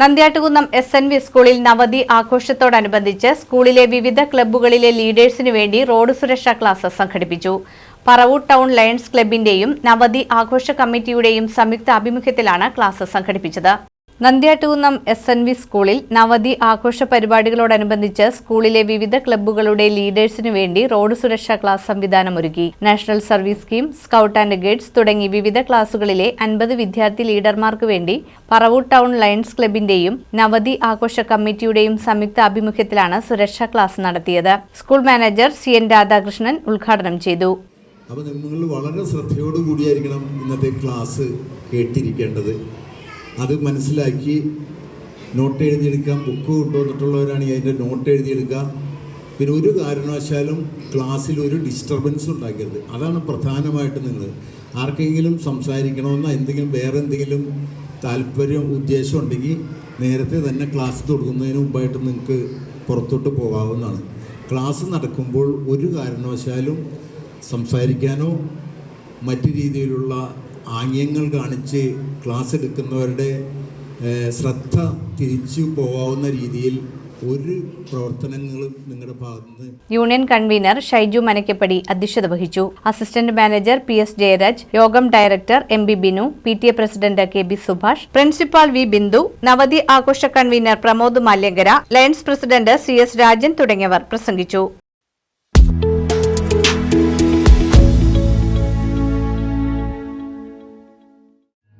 Nandyattukunnam S N V സ്കൂളിൽ നവതി ആഘോഷത്തോടനുബന്ധിച്ച് സ്കൂളിലെ വിവിധ ക്ലബ്ബുകളിലെ ലീഡേഴ്സിനു വേണ്ടി റോഡ് സുരക്ഷാ ക്ലാസ് സംഘടിപ്പിച്ചു. പറവൂർ ടൗൺ ലയൺസ് ക്ലബിന്റെയും നവതി ആഘോഷ കമ്മിറ്റിയുടെയും സംയുക്ത ആഭിമുഖ്യത്തിലാണ് ക്ലാസ് സംഘടിപ്പിച്ചത്. നന്ദ്യാട്ടുകുന്നം എസ് എൻ വി സ്കൂളിൽ നവതി ആഘോഷ പരിപാടികളോടനുബന്ധിച്ച് സ്കൂളിലെ വിവിധ ക്ലബ്ബുകളുടെ ലീഡേഴ്സിനു വേണ്ടി റോഡ് സുരക്ഷാ ക്ലാസ് സംവിധാനം ഒരുക്കി. National service scheme scout and guides തുടങ്ങി വിവിധ ക്ലാസുകളിലെ അൻപത് വിദ്യാർത്ഥി ലീഡർമാർക്ക് വേണ്ടി പറവൂർ ടൗൺ ലയൺസ് ക്ലബിന്റെയും നവതി ആഘോഷ കമ്മിറ്റിയുടെയും സംയുക്ത ആഭിമുഖ്യത്തിലാണ് സുരക്ഷാ ക്ലാസ് നടത്തിയത്. School manager C N Radhakrishnan ഉദ്ഘാടനം ചെയ്തു. അപ്പോൾ നിങ്ങൾ വളരെ ശ്രദ്ധയോടുകൂടിയായിരിക്കണം ഇന്നത്തെ ക്ലാസ് കേട്ടിരിക്കേണ്ടത്. അത് മനസ്സിലാക്കി നോട്ട് എഴുതിയെടുക്കാം. ബുക്ക് കൊണ്ടുവന്നിട്ടുള്ളവരാണ് അതിന്റെ നോട്ട് എഴുതിയെടുക്കുക. പിന്നെ ഒരു കാരണവശാലും ക്ലാസ്സിൽ ഒരു ഡിസ്റ്റർബൻസ് ഉണ്ടാക്കരുത്. അതാണ് പ്രധാനമായിട്ട് നിങ്ങൾ ആർക്കെങ്കിലും സംസാരിക്കണമെന്നോ എന്തെങ്കിലും വേറെ എന്തെങ്കിലും താല്പര്യം ഉദ്ദേശം ഉണ്ടെങ്കിൽ നേരത്തെ തന്നെ ക്ലാസ് തുടങ്ങുന്നതിന് മുമ്പായിട്ട് നിങ്ങൾക്ക് പുറത്തോട്ട് പോകാവുന്നതാണ്. ക്ലാസ് നടക്കുമ്പോൾ ഒരു കാരണവശാലും സംസാരിക്കാനോ മറ്റു രീതിയിലുള്ള ആംഗ്യങ്ങൾ കാണിച്ച് ക്ലാസ് എടുക്കുന്നവരുടെ ശ്രദ്ധ തിരിച്ചു പോകാവുന്ന രീതിയിൽ ഒരു പ്രവർത്തനങ്ങളും നിങ്ങളുടെ ഭാഗത്തുനിന്ന് യൂണിയൻ കൺവീനർ ഷൈജു മനക്കപ്പടി അധ്യക്ഷത വഹിച്ചു. Assistant manager P S Jayaraj യോഗം director M B Binu P T A president K B Subhash principal V Bindu നവതി ആഘോഷ convener Pramod Malyankara lions president C S Rajan തുടങ്ങിയവർ പ്രസംഗിച്ചു.